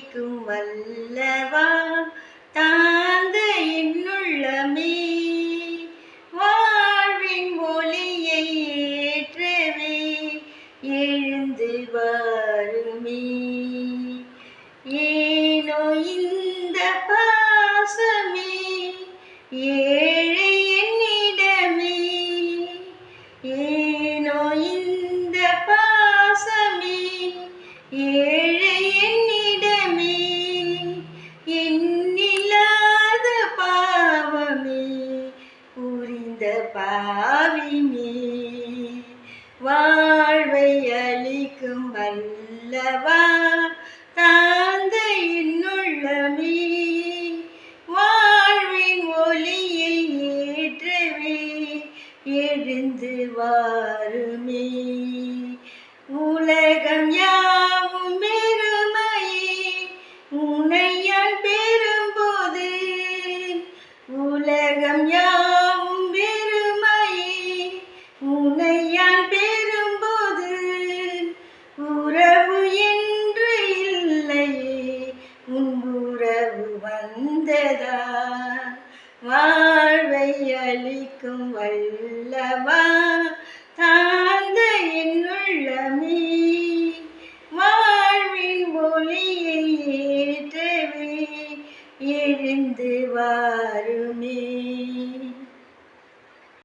அளிக்கும் வல்லவா? தாந்த என்னுள்ளமே வாழ்வின் ஒளியை ஏற்றவே எழுந்து வாருமே. புரிந்த பாவினி வாழ்வை அளிக்கும் வல்லவா? தாந்த என்னுள்ளமே வாழ்வின் ஒளியை ஏற்றவே எழுந்து வாருமே. அன்புறவு வந்ததா? வாழ்வை அளிக்கும் வல்லவா? தாழ்ந்த என்னுள்ளமே வாழ்வின் ஒளியை ஏற்றவே. எழுந்து வாரும்